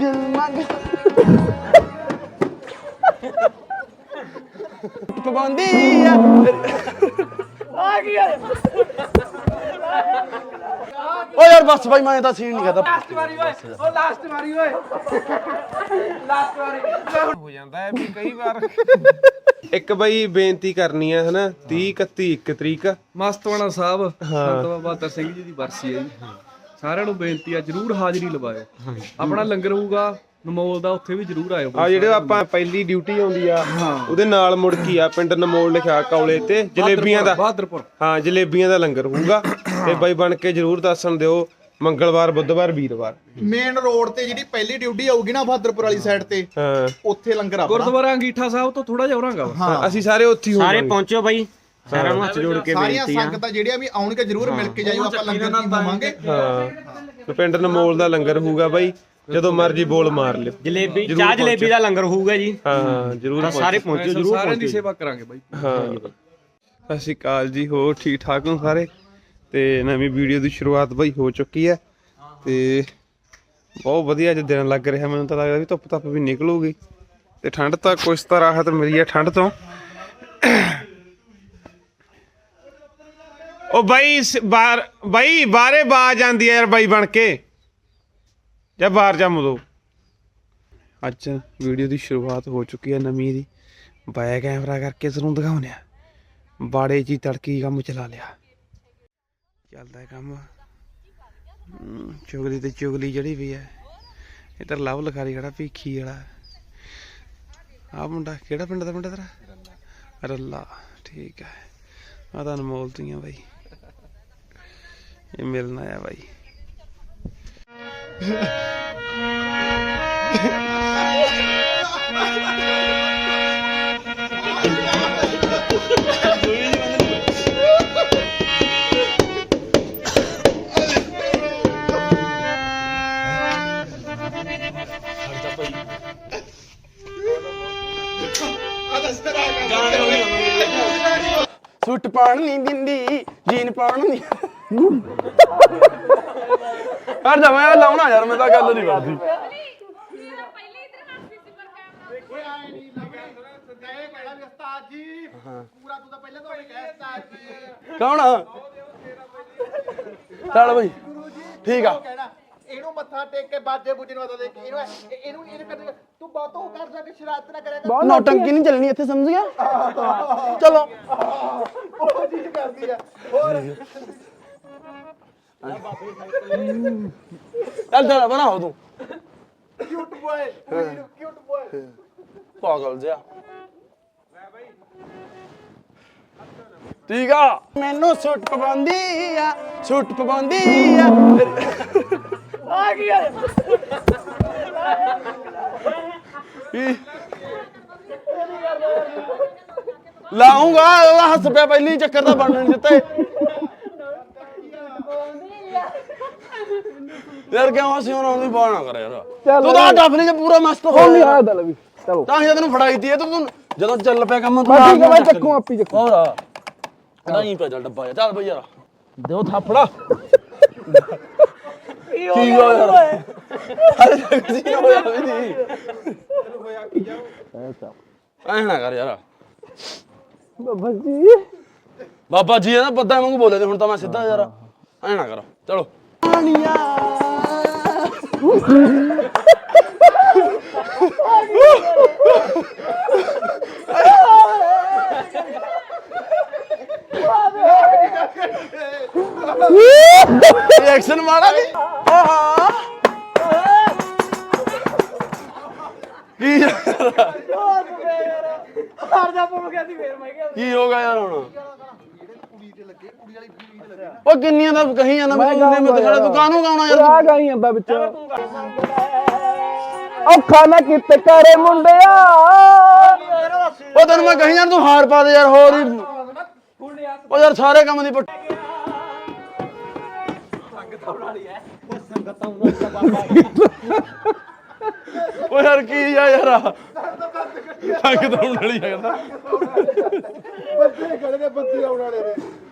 ਦਿਲ ਮੰਗ। ਪਵੰਦੀ ਆ ਆ ਕੀ ਆ ਓ ਯਾਰ ਬਸ ਬਾਈ ਮੈਂ ਤਾਂ ਸੀਨ ਨਹੀਂ ਕਰਦਾ। ਲਾਸਟ ਵਾਰੀ ਓਏ ਉਹ ਲਾਸਟ ਵਾਰੀ ਓਏ। ਲਾਸਟ ਵਾਰੀ। ਹੋ ਜਾਂਦਾ ਹੈ ਵੀ ਕਈ ਵਾਰ। ਇੱਕ ਬਈ ਬੇਨਤੀ ਕਰਨੀ ਹੈ ਹਨਾ? 30 31 1 ਤਰੀਕ। ਮਸਤਵਾਣਾ ਸਾਹਿਬ। ਸੰਤ ਬਾਬਾ ਤਰ ਸਿੰਘ ਜੀ ਦੀ ਬਰਸੀ ਹੈ ਜੀ। ਸਾਰਿਆਂ ਨੂੰ ਬੇਨਤੀ ਆ ਜਰੂਰ ਹਾਜ਼ਰੀ ਲਵਾਇਓ। ਆਪਣਾ ਲੰਗਰ ਹੋਊਗਾ ਨਮੋਲ ਦਾ ਉੱਥੇ ਵੀ ਜਰੂਰ ਆਇਓ। ਆ ਜਿਹੜੇ ਆਪਾਂ ਪਹਿਲੀ ਡਿਊਟੀ ਆਉਂਦੀ ਆ ਉਹਦੇ ਨਾਲ ਮੁੜ ਕੇ ਆ ਪਿੰਡ ਨਮੋਲ ਲਿਖਿਆ ਕੌਲੇ ਤੇ ਜਲੇਬੀਆਂ ਦਾ। ਬਹਾਦਰਪੁਰ। ਹਾਂ ਜਲੇਬੀਆਂ ਦਾ ਲੰਗਰ ਹੋਊਗਾ। ਤੇ ਬਾਈ ਬਣ ਕੇ ਜਰੂਰ ਦੱਸਣ ਦਿਓ ਮੰਗਲਵਾਰ ਬੁੱਧਵਾਰ ਵੀਰਵਾਰ। ਮੇਨ ਰੋਡ ਤੇ ਜਿਹੜੀ ਪਹਿਲੀ ਡਿਊਟੀ ਆਊਗੀ ਨਾ ਬਹਾਦਰਪੁਰ ਵਾਲੀ ਸਾਈਡ ਤੇ ਹਾਂ। ਉੱਥੇ ਲੰਗਰ ਆਪਣਾ। ਗੁਰਦੁਆਰਾ ਅੰਗੀਠਾ ਸਾਹਿਬ ਤੋਂ ਥੋੜਾ ਜਿਹਾ ਹੋਰਾਂਗਾ ਅਸੀਂ ਸਾਰੇ ਉੱਥੇ ਹੀ ਹੋਵਾਂਗੇ ਪਹੁੰਚੋ ਬਾਈ। ਸਾਰਿਆਂ ਨੂੰ ਹੱਥ ਜੋੜ ਕੇ ਸਾਰੀਆਂ ਸੰਗਤਾਂ ਜਿਹੜੀਆਂ ਵੀ ਆਉਣਗੇ ਜਰੂਰ ਮਿਲ ਕੇ ਜਾਇਓ ਆਪਾਂ ਲੰਗਰ ਕੀ ਖਾਵਾਂਗੇ ਹਾਂ। ਪਿੰਡ ਨਮੋਲ ਦਾ ਲੰਗਰ ਹੋਊਗਾ ਬਾਈ ਜਦੋਂ ਮਰਜ਼ੀ ਬੋਲ ਮਾਰ ਲਿਓ। ਜਲੇਬੀ ਚਾਹ ਜਲੇਬੀ ਦਾ ਲੰਗਰ ਹੋਊਗਾ ਜੀ। ਹਾਂ ਹਾਂ ਜਰੂਰ ਸਾਰੇ ਪਹੁੰਚੋ ਜਰੂਰ ਸਾਰਿਆਂ ਦੀ ਸੇਵਾ ਕਰਾਂਗੇ ਬਾਈ। ਹਾਂ। ਸਤਿ ਸ਼੍ਰੀ ਅਕਾਲ ਜੀ ਹੋਰ ਠੀਕ ਠਾਕ ਹੋ ਸਾਰੇ? ਤੇ ਨਵੀਂ ਵੀਡੀਓ ਦੀ ਸ਼ੁਰੂਆਤ ਬਈ ਹੋ ਚੁੱਕੀ ਹੈ। ਤੇ ਬਹੁਤ ਵਧੀਆ ਜਿਹਾ ਦਿਨ ਲੱਗ ਰਿਹਾ ਮੈਨੂੰ ਤਾਂ ਲੱਗਦਾ ਵੀ ਧੁੱਪ ਧੱਪ ਵੀ ਨਿਕਲੂਗੀ। ਤੇ ਠੰਡ ਤਾਂ ਕੁਛ ਤਾਂ ਰਾਹਤ ਮਿਲੀ ਹੈ ਠੰਡ ਤੋਂ। ਉਹ ਬਾਈ ਬਾਹਰ ਬਾਈ ਬਾਹਰੇ ਬਾਜ ਆਂਦੀ ਯਾਰ ਬਾਈ ਬਣ ਕੇ। ਜਾ ਬਾਹਰ ਜਾ ਮੁਦੋ। ਅੱਜ ਵੀਡੀਓ ਦੀ ਸ਼ੁਰੂਆਤ ਹੋ ਚੁੱਕੀ ਹੈ ਨਵੀਂ ਦੀ। ਬਾਇਆ ਕੈਮਰਾ ਕਰਕੇ ਤੁਹਾਨੂੰ ਦਿਖਾਉਂਦੇ ਆ। ਬਾੜੇ ਹੀ ਤੜਕੀ ਕੰਮ ਚਲਾ ਲਿਆ। ਚੱਲਦਾ ਹੈ ਕੰਮ ਚੁਗਲੀ ਤੇ ਚੁਗਲੀ ਜਿਹੜੀ ਵੀ ਹੈ ਇਧਰ ਲਵ ਲਖਾਰੀ ਖੜਾ ਭੀਖੀ ਵਾਲਾ। ਆ ਮੁੰਡਾ ਕਿਹੜਾ ਪਿੰਡ ਦਾ ਮੁੰਡਾ ਤੇਰਾ? ਰੱਲਾ। ਠੀਕ ਹੈ ਆ ਤਾਂ ਅਨਮੋਲ ਤੀਆਂ ਬਾਈ। ਇਹ ਮਿਲਣ ਆਇਆ ਬਾਈ ਸੁੱਟ ਪਾਣ ਨਹੀਂ ਦਿੰਦੀ ਜੀਨ ਪਾਣ ਨਹੀਂ ਜਾ ਮੈਂ ਲਾਉਣਾ ਯਾਰ, ਮੈਂ ਤਾਂ ਗੱਲ ਨਹੀਂ ਕਰਦੀ। ਕੌਣ ਚੱਲ ਬਈ, ਠੀਕ ਆ। ਕਹਿਣਾ ਇਹਨੂੰ ਮੱਥਾ ਟੇਕ ਕੇ ਬਾਜੇ ਬੁੱਜੇ ਨੂੰ ਦੇ ਕੇ ਇਹਨੂੰ ਇਹ- ਕਰ ਤੂੰ ਬਹੁਤ ਕਰ ਜਾ ਕੇ ਸ਼ਰਾਰਤ ਨਾ ਕਰਿਆ ਕਰ ਨੌਟੰਕੀ ਨਹੀਂ ਚੱਲਣੀ ਇੱਥੇ, ਸਮਝ ਗਿਆ? ਚਲੋ। ਉਹ ਚੀਜ਼ ਕਰਦੀ ਆ ਹੋਰ ਚੱਲ ਚੱਲ ਬਣਾਓ ਤੂੰ। ਕਿਊਟ ਬॉय ਕਿਊਟ ਬॉय ਪਾਗਲ ਜਿਹਾ। ਠੀਕ ਆ। ਮੈਨੂੰ ਸੁੱਟ ਪਵਾਉਂਦੀ ਆ ਸੁੱਟ ਪਵਾਉਂਦੀ ਆ। ਆ ਕੀ ਆ? ਲਾਉਂਗਾ ਹੱਸ ਪਿਆ ਪਹਿਲੀ ਚੱਕਰ ਦਾ ਬਣਨ ਨਹੀਂ ਦਿੱਤੇ। ਯਾਰ ਕਿਉਂ ਅਸੀਂ ਉਹਨਾਂ ਨੂੰ ਬਾਣਾ ਕਰ ਯਾਰ ਤੂੰ ਤਾਂ ਡਫਲੀ ਚ ਪੂਰਾ ਮਸਤ ਹੋ ਨਹੀਂ ਆ ਦਲ ਵੀ ਚਲੋ। ਤਾਂ ਹੀ ਤੈਨੂੰ ਫੜਾਈ ਤੀ ਤੂੰ ਤੂੰ ਜਦੋਂ ਚੱਲ ਪਿਆ ਕੰਮ ਤੂੰ ਠੀਕ ਹੈ ਮੈਂ ਚੱਕੂ ਆਪੀ ਚੱਕੂ। ਹੋਰ ਨਹੀਂ ਪਿਆ ਚੱਲ ਡੱਬਾ ਜਿਹਾ। ਚੱਲ ਬਈ ਯਾਰ। ਦਿਓ ਥਾਪੜਾ। ਕੀ ਹੋ ਯਾਰ ਅਰੇ ਕੀ ਹੋਇਆ ਵੀ ਨਹੀਂ। ਐ ਨਾ ਕਰ ਯਾਰ। ਬਾਬਾ ਜੀ। ਬਾਬਾ ਜੀ ਨਾ ਪੱਦਾ ਵਾਂਗੂ ਬੋਲੇ ਤੇ ਹੁਣ ਤਾਂ ਮੈਂ ਸਿੱਧਾ ਯਾਰ। ਐ ਨਾ ਕਰ। ਚਲੋ। ਰਿਐਕਸ਼ਨ ਮਾੜਾ ਦੀ ਆਹਾ ਕੀ ਯਾਰ? ਹਰ ਜਾ ਪੁੱਪ ਗਿਆ ਸੀ ਫੇਰ ਮੈਂ ਕਿਹਾ ਕੀ ਹੋ ਗਿਆ ਯਾਰ ਹੁਣ ਉਹ ਕਿੰਨੀਆਂ ਦਾ ਕਹੀ ਜਾਂਦਾ ਮੈਂ ਕਿੰਨੇ ਮੈਂ ਖੜਾ ਤੂੰ ਕਾਹਨੂੰ ਗਾਉਣਾ ਯਾਰ? ਆ ਗਾਈ ਜਾਂਦਾ ਵਿੱਚ। ਔਖਾ ਨਾ ਕਿਤੇ ਕਰੇ ਮੁੰਡਿਆ। ਉਹ ਤੈਨੂੰ ਮੈਂ ਕਹੀ ਜਾਂਦਾ ਤੂੰ ਹਾਰ ਪਾ ਦੇ ਯਾਰ ਹੋਰ ਹੀ। ਉਹ ਯਾਰ ਸਾਰੇ ਕੰਮ ਦੀ ਪੱਟ ਉਹ ਯਾਰ ਕੀ ਆ ਯਾਰ ਸੰਗ ਤਾਂ ਵਾਲੀ ਆ ਕਹਿੰਦਾ। ਬੱਚੇ ਖੜੇ ਨੇ ਬੱਤੀ ਆਉਣ ਵਾਲੇ ਨੇ।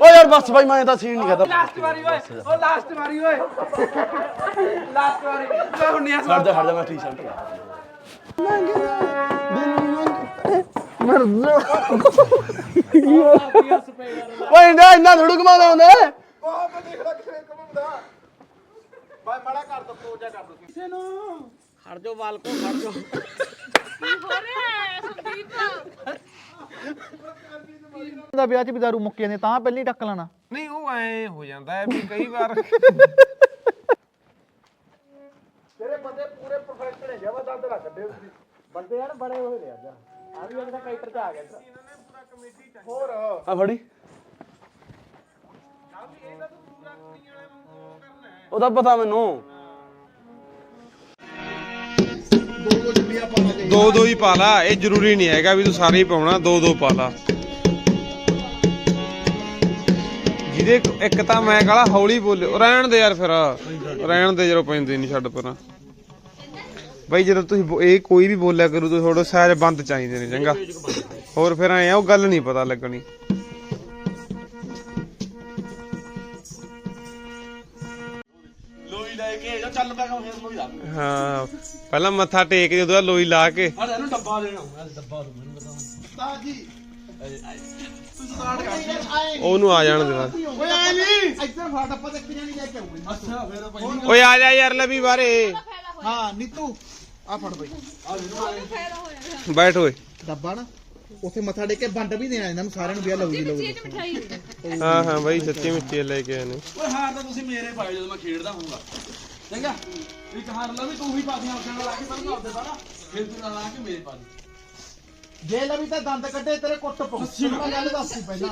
ਓ ਯਾਰ ਬਸ ਭਾਈ ਮੈਂ ਤਾਂ ਸੀਨ ਨਹੀਂ ਕਰਦਾ ਲਾਸਟ ਵਾਰੀ ਓਏ ਉਹ ਲਾਸਟ ਵਾਰੀ ਓਏ। ਲਾਸਟ ਵਾਰੀ। ਮੈਂ ਹੁਣ ਨਹੀਂ ਖੜ ਜਾ ਖੜ ਜਾ ਮੈਂ ਮਰ ਜਾ ਓਏ ਇੰਨਾ ਇੰਨਾ ਥੋੜੂ ਕਮਾਉਂਦਾ ਹੁੰਦਾ ਹੈ। ਬਹੁਤ ਦੇਖ ਬਾਈ ਮੜਾ ਕਰ ਦੋ ਕਲੋਜ਼ ਜਾ ਕਰ ਦੋ। ਕਿਸੇ ਨੂੰ। ਖੜ ਜਾ ਵਾਲ ਕੋ ਖੜ ਜਾ ਦਾ ਵਿਆਹ ਚ ਵੀ ਦਾਰੂ ਮੁੱਕ ਜਾਂਦੇ ਤਾਂ ਪਹਿਲਾਂ ਹੀ ਟੱਕ ਲੈਣਾ। ਨਹੀਂ ਉਹ ਐ ਹੋ ਜਾਂਦਾ ਹੈ ਵੀ ਕਈ ਵਾਰ। ਤੇਰੇ ਬੰਦੇ ਪੂਰੇ ਪ੍ਰੋਫੈਸ਼ਨਲ ਹੈ ਜਵਾ ਦੰਦ ਨਾ ਕੱਢੇ ਤੁਸੀਂ। ਬੰਦੇ ਯਾਰ ਬੜੇ ਹੋਏ ਨੇ ਅੱਜ। ਆ ਵੀ ਇਹਦਾ ਕੈਰੇਕਟਰ ਚ ਆ ਗਿਆ। ਹੋਰ। ਆ ਫੜੀ। ਉਹਦਾ ਪਤਾ ਮੈਨੂੰ। ਦੋ ਦੋ ਹੀ ਪਾ ਲਾ ਇਹ ਜ਼ਰੂਰੀ ਨਹੀਂ ਹੈਗਾ ਵੀ ਤੂੰ ਸਾਰੇ ਹੀ ਪਾਉਣਾ ਦੋ ਦੋ ਪਾ ਲਾ। ਜਿਹਦੇ ਇੱਕ ਤਾਂ ਮੈਂ ਕਹਲਾ ਹੌਲੀ ਬੋਲੇ ਉਹ ਰਹਿਣ ਦੇ ਯਾਰ ਫਿਰ। ਰਹਿਣ ਦੇ ਜਦੋਂ ਪੈਂਦੇ ਨਹੀਂ ਛੱਡ ਪਰਾਂ। ਬਈ ਜਦੋਂ ਤੁਸੀਂ ਬੋ- ਇਹ ਕੋਈ ਵੀ ਬੋਲਿਆ ਕਰੂ ਤਾਂ ਥੋੜਾ ਸਾਇਰ ਬੰਦ ਚਾਹੀਦੇ ਨੇ ਚੰਗਾ। ਹੋਰ ਫਿਰ ਐ ਆ ਉਹ ਗੱਲ ਨਹੀਂ ਪਤਾ ਲੱਗਣੀ। ਲੋਈ ਲੈ ਕੇ ਜਾਂ ਚੱਲ ਪਿਆ ਕੰਮ ਫੇਰ ਲੋਈ ਲਾ ਹਾਂ ਪਹਿਲਾਂ ਮੱਥਾ ਟੇਕ ਕੇ ਉਹਦਾ ਲੋਈ ਲਾ ਕੇ। ਹੜ ਇਹਨੂੰ ਡੱਬਾ ਦੇਣਾ। ਡੱਬਾ ਦੋ ਮੈਨੂੰ ਉਸਤਾਦ ਜੀ ਉਹਨੂੰ ਆ ਜਾਣ ਦੇ ਬਾਅਦ। ਓਏ ਆ ਨਹੀਂ ਇੱਧਰ ਫਾਟ ਆਪਾਂ ਤੇ ਕਿਹਨਾਂ ਨਹੀਂ ਲੈ ਕੇ ਆਉਂਗੇ? ਅੱਛਾ ਫੇਰ ਭਾਈ। ਓਏ ਆ ਜਾ ਯਾਰ ਲਵੀ ਬਾਰੇ ਹਾਂ ਨੀਤੂ ਆ ਫੜ ਬਈ। ਬੈਠ ਓਏ। ਡੱਬਾ ਨਾ ਉੱਥੇ ਮੱਥਾ ਟੇਕ ਕੇ ਵੰਡ ਵੀ ਦੇਣਾ ਇਹਨਾਂ ਨੂੰ ਸਾਰਿਆਂ ਨੂੰ ਵਿਆਹ ਲਊਗੀ ਲਊਗੀ। ਹਾਂ ਹਾਂ ਬਾਈ ਸੱਚੀ ਮੁੱਚੀ ਲੈ ਕੇ ਆਏ ਨੇ। ਓਏ ਹਾਰ ਤਾਂ ਤੁਸੀਂ ਮੇਰੇ ਪਾਇਓ ਜਦੋਂ ਮੈਂ ਖੇਡਦਾ ਹੋਊਗਾ। ਚੰਗਾ? ਇੱਕ ਹਾਰ ਲਾ ਵੀ ਤੂੰ ਹੀ ਪਾ ਦੀਆਂ ਆਪਣਾ ਲਾ ਕੇ ਪਹਿਲਾਂ ਆਪਦੇ ਪਾ ਨਾ ਫਿਰ ਤੂੰ ਨਾਲ ਲਾ ਕੇ ਮੇਰੇ ਪਾ ਦੇ। ਜੇ ਲਵੀ ਤਾਂ ਦੰਦ ਕੱਢੇ ਤੇਰੇ ਕੁੱਟ ਪਊ। ਮੈਂ ਗੱਲ ਦੱਸੀ ਪਹਿਲਾਂ।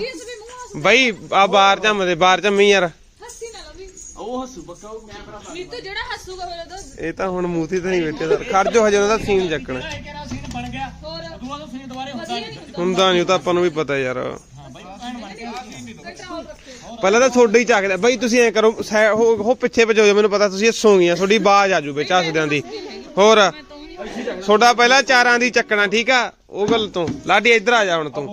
ਬਾਈ ਆ ਬਾਹਰ ਜੰਮਦੇ ਬਾਹਰ ਜੰਮੀ ਯਾਰ। ਹੱਸੀ ਨਾ ਲਵੀ। ਉਹ ਹੱਸੂ ਪੱਕਾ ਉਹ ਕੈਮਰਾ ਨੀਤੂ ਜਿਹੜਾ ਹੱਸੂਗਾ ਫਿਰ ਉਹਦਾ ਇਹ ਤਾਂ ਹੁਣ ਮੂਤੀ ਤੇ ਨਹੀਂ ਬੈਠੇ ਸਰ ਖੜ ਜੋ ਹਜੇ ਉਹਨਾਂ ਦਾ ਸੀਨ ਚੱਕਣਾ ਹੋਰ? ਦੂਆ ਸੀਨ ਦੁਬਾਰੇ ਵਧੀਆ ਨਹੀਂ। ਹੁੰਦਾ। ਹੁੰਦਾ ਨਹੀਂ ਉਹ ਤਾਂ ਆਪਾਂ ਨੂੰ ਵੀ ਪਤਾ ਯਾਰ। ਕੰਟਰੋਲ ਰੱਖੇ ਪਹਿਲਾਂ ਤਾਂ ਤੁਹਾਡੇ ਹੀ ਚੱਕਦਾ ਬਾਈ ਤੁਸੀਂ ਐ ਕਰੋ ਉਹ ਪਿੱਛੇ ਭਜੋ ਜਾ ਮੈਨੂੰ ਪਤਾ ਤੁਸੀਂ ਹੱਸੋਗੀਆਂ ਤੁਹਾਡੀ ਆਵਾਜ਼ ਆ ਜੂ ਵਿੱਚ ਹੱਸਦਿਆਂ ਦੀ। ਹੋਰ ਤੁਹਾਡਾ ਪਹਿਲਾਂ ਚਾਰਾਂ ਦੀ ਚੱਕਣਾ ਠੀਕ ਆ? ਉਹ ਗੱਲ ਤੋਂ। ਲਾਡੀ, ਇੱਧਰ ਆ ਜਾ ਹੁਣ ਤੂੰ।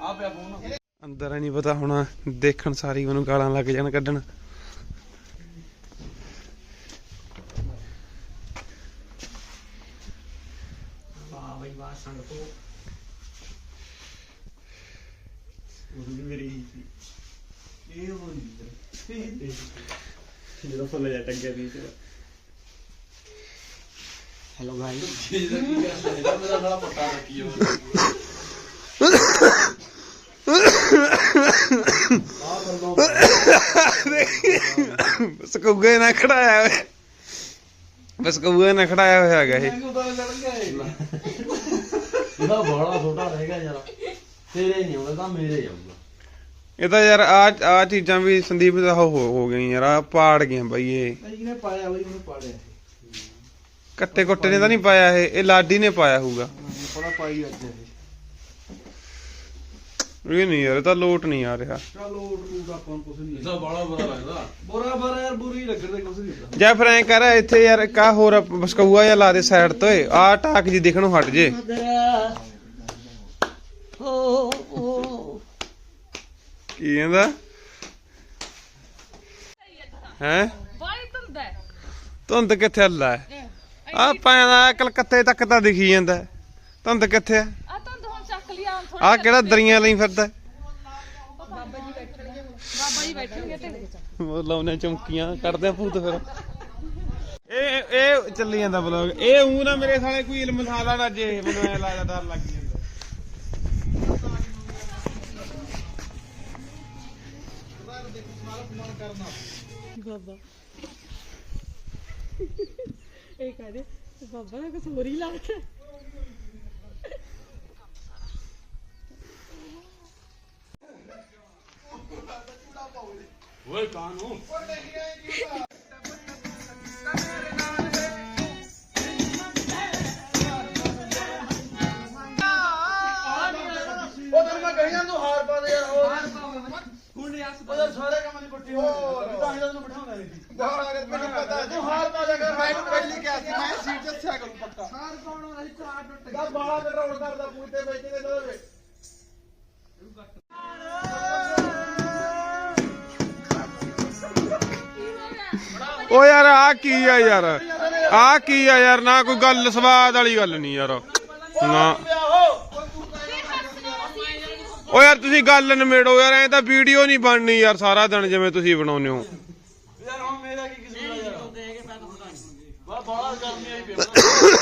ਆ ਪਿਆ ਫੋਨ ਅੰਦਰ ਨਹੀਂ ਪਤਾ ਹੋਣਾ। ਦੇਖਣ ਸਾਰੀ ਮੈਨੂੰ ਗਾਲਾਂ ਲੱਗ ਜਾਣ ਕੱਢਣ। ਜਦੋਂ ਫੁੱਲ ਜਾ ਟੰਗਿਆ ਵੀ ਤੇ ਮੇਰਾ ਸਾਲਾ ਪੱਟਾ ਰੱਖੀ ਹੋ ਬਸ ਕਊਏ ਨਾ ਖੜਾਇਆ ਹੋਇਆ। ਬਸ ਕਊਏ ਨਾ ਖੜਾਇਆ ਹੋਇਆ ਹੈਗਾ ਇਹ। ਇਹਦਾ ਬੜਾ ਛੋਟਾ ਰਹੇਗਾ ਯਾਰ। ਤੇਰੇ ਨਹੀਂ ਆਉਂਦਾ ਤਾਂ ਮੇਰੇ ਇਹ ਤਾਂ ਯਾਰ ਆ ਆ ਚੀਜ਼ਾਂ ਵੀ ਸੰਦੀਪ ਦਾ ਹੋ ਹੋ ਗਈਆਂ ਯਾਰ ਆ ਪਾੜ ਗਈਆਂ ਬਾਈ ਇਹ। ਇਹਨੇ ਪਾਇਆ ਬਈ ਉਹਨੂੰ ਪਾੜਿਆ। ਕੱਟੇ ਕੁੱਟੇ ਨੇ ਤਾਂ ਨਹੀਂ ਪਾਇਆ ਇਹ ਇਹ ਲਾਡੀ ਨੇ ਪਾਇਆ ਹੋਊਗਾ। ਬੜਾ ਪਾਈ ਅੱਜ ਇਹ। ਇਹ ਨਹੀਂ ਯਾਰ ਇਹ ਤਾਂ ਲੋਟ ਨਹੀਂ ਆ ਰਿਹਾ। ਇਹਦਾ ਬੜਾ ਬੁਰਾ ਲੱਗਦਾ। ਬੁਰਾ ਬਰਾ ਯਾਰ ਬੁਰੀ ਲੱਗਣ ਦੇ ਕੁਝ ਨਹੀਂ ਜਾਂ ਫਿਰ ਐ ਕਰ ਇੱਥੇ ਯਾਰ ਕਾ ਹੋਰ ਬਸਕੂਆ ਜਾਂ ਲਾ ਦੇ ਸਾਈਡ ਤੋਂ ਆ ਟਾਕ ਜੀ ਦਿਖਣੋਂ ਹਟ ਜੇ। ਕੀ ਕਹਿੰਦਾ? ਹੈ? ਬਾਈ ਤੁੰਦਾ ਧੁੰਦ ਕਿੱਥੇ ਅੱਲਾ ਹੈ? ਆ ਪੈਣਾ ਕਲਕੱਤੇ ਤੱਕ ਤਾਂ ਦਿਖੀ ਜਾਂਦਾ। ਧੁੰਦ ਕਿੱਥੇ ਆ? ਆ ਤੁੰਦ ਹੁਣ ਚੱਕ ਲਿਆ ਹੁਣ ਆ ਕਿਹੜਾ ਦਰੀਆਂ ਲਈ ਫਿਰਦਾ? ਬਾਬਾ ਜੀ ਬੈਠਣਗੇ। ਬਾਬਾ ਜੀ ਬੈਠਣਗੇ ਤੇ। ਲਾਉਨੇ ਚਮਕੀਆਂ ਕੱਢਦੇ ਆ ਭੂਤ ਫਿਰ। ਇਹ ਇਹ ਚੱਲੀ ਜਾਂਦਾ ਬਲੌਗ ਇਹ ਊ ਨਾ ਮੇਰੇ ਸਾਲੇ ਕੋਈ ਇਲਮ ਸਾਲਾ ਨਾ ਜੇ ਮੈਨੂੰ ਐ ਲੱਗਦਾ ਡਰ ਲੱਗ ਜਾਂਦਾ। ਬਾਬਾ। ਇਹ ਕਹਦੇ ਬਾਬਾ ਦਾ ਕੁਝ ਹੋਰ ਹੀ ਲੱਗਦਾ ਓਏ ਕਾਨੂੰ? ਉਹ ਤੈਨੂੰ ਮੈਂ ਕਹੀ ਉਹਦੇ ਸਾਰੇ ਕੰਮ ਦੀ ਪੁੱਠੀ ਹੋ ਗਈ ਤਾਂ ਹੀ ਤਾਂ ਤੈਨੂੰ ਬਿਠਾਉਂਦਾ ਨਹੀਂ ਸੀ ਮੈਨੂੰ ਪਤਾ ਤੂੰ ਹਾਰ ਪਾ ਜਾ ਕਰ ਮੈਂ ਪਹਿਲੀ ਕਿਹਾ ਸੀ ਮੈਂ ਸੀਟ ਜਿੱਥਿਆ ਕਰੂੰ ਪੱਕਾ। ਸਾਰ ਪਾਉਣ ਵਾਲੀ ਚਾਰ ਟੁੱਟ ਦਾ ਬਾਲਾ ਕੰਟਰੋਲ ਕਰਦਾ ਪੂਤੇ ਬੈਠੇ ਦੇ ਦੋਵੇ ਓ ਯਾਰ ਆ ਕੀ ਆ ਯਾਰ? ਆ ਕੀ ਆ ਯਾਰ? ਨਾ ਕੋਈ ਗੱਲ ਸਵਾਦ ਵਾਲੀ ਗੱਲ ਨਹੀਂ ਯਾਰ। ਨਾ। ਓ ਯਾਰ ਤੁਸੀਂ ਗੱਲ ਨਿਮੇੜੋ ਯਾਰ ਐ ਤਾਂ ਵੀਡੀਓ ਨਹੀਂ ਬਣਨੀ ਯਾਰ ਸਾਰਾ ਦਿਨ ਜਿਵੇਂ ਤੁਸੀਂ ਬਣਾਉਂਦੇ ਹੋ। ਯਾਰ ਹੁਣ ਮੇਰਾ ਕੀ ਕਸੂਰ ਆ ਯਾਰ? ਬਾ ਬਾਹਰ ਗਰਮੀ ਆਈ ਪਈ